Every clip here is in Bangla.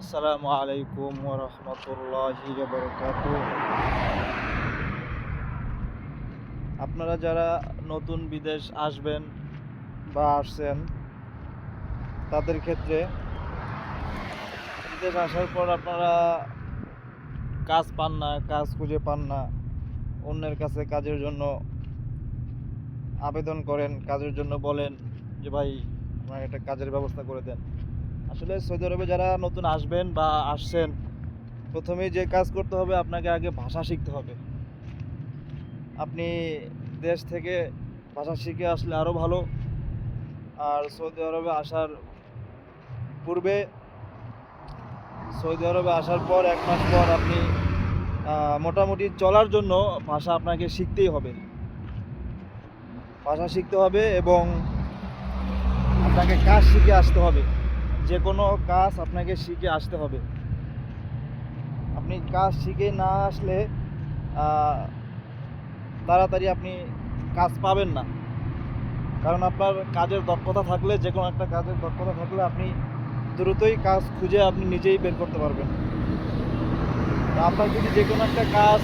আসসালামু আলাইকুম রহমতুল্লাহি আপনারা যারা নতুন বিদেশ আসবেন বা আসছেন, তাদের ক্ষেত্রে বিদেশ আসার পর আপনারা কাজ পান না, কাজ খুঁজে পান না, অন্যের কাছে কাজের জন্য আবেদন করেন, কাজের জন্য বলেন যে, ভাই আমার একটা কাজের ব্যবস্থা করে দেন। আসলে সৌদি আরবে যারা নতুন আসবেন বা আসছেন, প্রথমেই যে কাজ করতে হবে আপনাকে আগে ভাষা শিখতে হবে। আপনি দেশ থেকে ভাষা শিখে আসলে আরও ভালো। আর সৌদি আরবে আসার পূর্বে, সৌদি আরবে আসার পর এক মাস পর আপনি মোটামুটি চলার জন্য ভাষা আপনাকে শিখতেই হবে। ভাষা শিখতে হবে এবং আপনাকে কাজ শিখে আসতে হবে। যে কোনো কাজ আপনাকে শিখে আসতে হবে। আপনি কাজ শিখে না আসলে তাড়াতাড়ি আপনি কাজ পাবেন না। কারণ আপনার কাজের দক্ষতা থাকলে, যে কোনো একটা কাজের দক্ষতা থাকলে আপনি দ্রুতই কাজ খুঁজে আপনি নিজেই বের করতে পারবেন। আপনার যদি যে কোনো একটা কাজ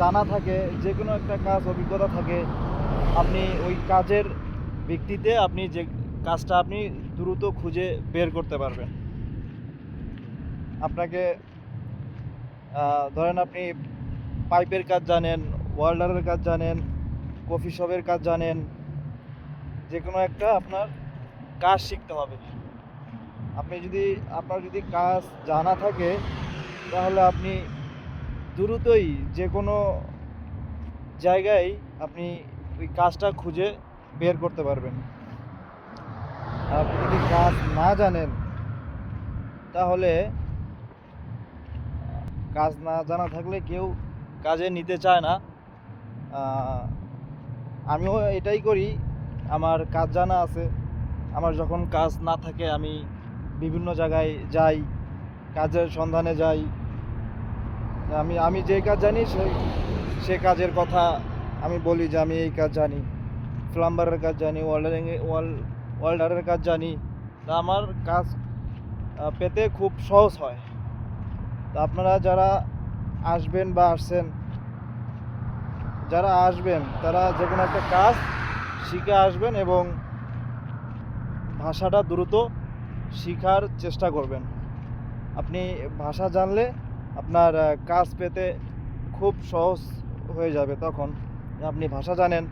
জানা থাকে, যে কোনো একটা কাজ অভিজ্ঞতা থাকে, আপনি ওই কাজের ভিত্তিতে আপনি যে কাজটা আপনি দ্রুত খুঁজে বের করতে পারবেন। আপনাকে ধরেন আপনি পাইপের কাজ জানেন ওয়েল্ডারের কাজ জানেন, কফি শপের কাজ জানেন যে কোনো একটা আপনার কাজ শিখতে হবে। আপনি যদি, আপনার যদি কাজ জানা থাকে, তাহলে আপনি দ্রুতই যে কোনো জায়গায় আপনি ওই কাজটা খুঁজে বের করতে পারবেন। আপনি যদি কাজ না জানেন, তাহলে কাজ না জানা থাকলে কেউ কাজে নিতে চায় না। আমিও এটাই করি, আমার কাজ জানা আছে। আমার যখন কাজ না থাকে, আমি বিভিন্ন জায়গায় যাই, কাজের সন্ধানে যাই। আমি আমি যে কাজ জানি সেই সে কাজের কথা আমি বলি যে আমি এই কাজ জানি। প্লাম্বারের কাজ জানি ওয়েল্ডারিং ওয়াল ওয়েল্ডারের কাজ জানি, তা আমার কাজ পেতে খুব সহজ হয়। তা আপনারা যারা আসবেন বা আসছেন, যারা আসবেন, তারা যে কোনো একটা কাজ শিখে আসবেন এবং ভাষাটা দ্রুত শেখার চেষ্টা করবেন। আপনি ভাষা জানলে আপনার কাজ পেতে খুব সহজ হয়ে যাবে তখন। আপনি ভাষা জানেন